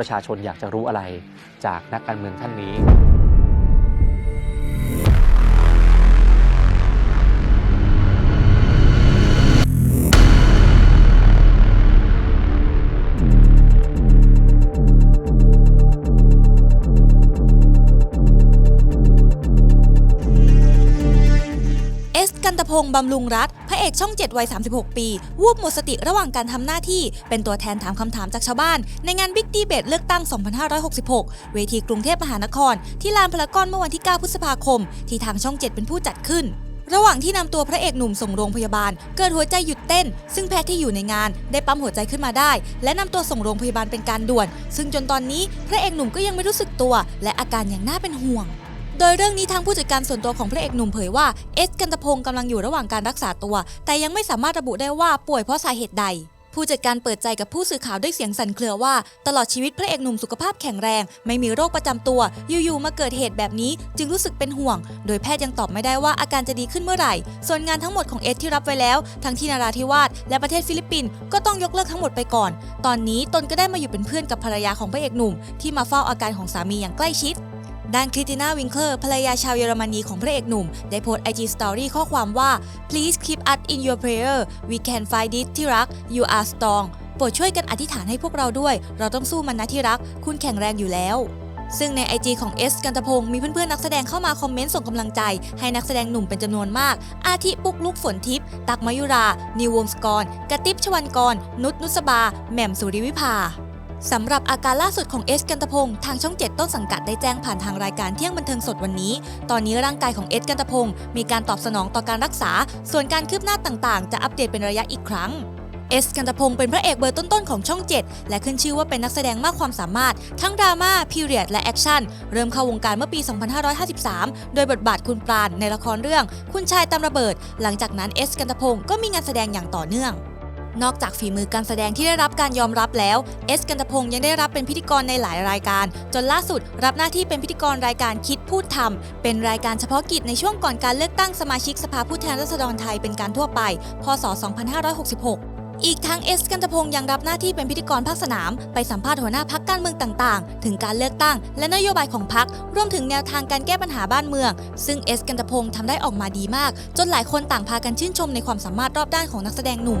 ประชาชนอยากจะรู้อะไรจากนักการเมืองท่านนี้ กันตพงษ์บำรุงรัฐ พระเอกช่อง 7 วัย 36 ปี วูบหมดสติระหว่างการทำหน้าที่ เป็นตัวแทนถามคำถามจากชาวบ้าน ในงานบิ๊กดีเบตเลือกตั้ง 2566 เวทีกรุงเทพมหานคร ที่ลานพารากอนเมื่อวันที่ 9 พฤษภาคม ที่ทางช่อง 7 เป็นผู้จัดขึ้นระหว่างที่นำตัวพระเอกหนุ่มส่งโรงพยาบาล เกิดหัวใจหยุดเต้น ซึ่งแพทย์ที่อยู่ในงานได้ปั๊มหัวใจขึ้นมาได้ และนำตัวส่งโรงพยาบาลเป็นการด่วน ซึ่งจนตอนนี้พระเอกหนุ่มก็ยังไม่รู้สึกตัว และอาการอย่างน่าเป็นห่วง โดยเรื่องนี้ทางผู้จัดการส่วนตัวของพระเอกหนุ่มเผยว่าเอสกันตพงศ์กำลังอยู่ระหว่างการรักษาตัว แต่ยังไม่สามารถระบุได้ว่าป่วยเพราะสาเหตุใด ผู้จัดการเปิดใจกับผู้สื่อข่าวด้วยเสียงสั่นเครือว่า ตลอดชีวิตพระเอกหนุ่มสุขภาพแข็งแรง ไม่มีโรคประจำตัว อยู่ๆมาเกิดเหตุแบบนี้จึงรู้สึกเป็นห่วง โดยแพทย์ยังตอบไม่ได้ว่าอาการจะดีขึ้นเมื่อไหร่ ส่วนงานทั้งหมดของเอสที่รับไว้แล้ว ทั้งที่นาราธิวาสและประเทศฟิลิปปินส์ก็ต้องยกเลิกทั้งหมดไปก่อน ตอนนี้ตนก็ได้มาอยู่เป็นเพื่อนกับภรรยาของพระเอกหนุ่ม ที่มาเฝ้าอาการของสามีอย่างใกล้ชิด ด้านคริสติน่าวิงเคอร์ภรรยาชาวเยอรมนีของพระเอกหนุ่ม ได้โพสต์ IG Story ข้อความว่า please keep us in your prayer we can fight it ที่รัก you are strong โปรดช่วยกันอธิษฐานให้พวกเราด้วย เราต้องสู้มันนะที่รัก คุณแข็งแรงอยู่แล้ว ซึ่งใน IG ของเอสกันตพงศ์มีเพื่อนๆนักแสดงเข้ามาคอมเมนต์ส่งกำลังใจ ให้นักแสดงหนุ่มเป็นจำนวนมาก อาทิปุกลุกฝนทิพย์ตักมายุรา นิววงศกรกระติบชวันกร นุชนุสบาแหม่มสุริวิภา สำหรับอาการล่าสุดของเอสกันตพงศ์ทางช่อง 7 ต้นสังกัดได้แจ้งผ่านทางรายการเที่ยงบันเทิงสดวันนี้ ตอนนี้ร่างกายของเอสกันตพงศ์มีการตอบสนองต่อการรักษา ส่วนการคืบหน้าต่างๆ จะอัปเดตเป็นระยะอีกครั้งเอสกันตพงศ์เป็นพระเอกเบอร์ต้นๆของช่อง 7 และขึ้นชื่อว่าเป็นนักแสดงมากความสามารถ ทั้งดราม่าพีเรียดและแอคชั่น เริ่มเข้าวงการเมื่อปี 2553 โดยบทบาทคุณปราณในละครเรื่อง คุณชายตามระเบิด หลังจากนั้นเอสกันตพงศ์ก็มีงานแสดงอย่างต่อเนื่อง นอกจากฝีมือการแสดงที่ได้รับการยอมรับแล้ว เอสกันตพงศ์ยังได้รับเป็นพิธีกรในหลายรายการ จนล่าสุดรับหน้าที่เป็นพิธีกรรายการคิดพูดทำเป็นรายการเฉพาะกิจในช่วงก่อนการเลือกตั้งสมาชิกสภาผู้แทนราษฎรไทยเป็นการทั่วไป พศ 2566อีกทั้งเอสกันตพงศ์ยังรับหน้าที่เป็นพิธีกรภาคสนาม ไปสัมภาษณ์หัวหน้าพักการเมืองต่างๆ ถึงการเลือกตั้ง และนโยบายของพักรวมถึงแนวทางการแก้ปัญหาบ้านเมือง ซึ่งเอสกันตพงศ์ทำได้ออกมาดีมาก จนหลายคนต่างพากันชื่นชมในความสามารถรอบด้านของนักแสดงหนุ่ม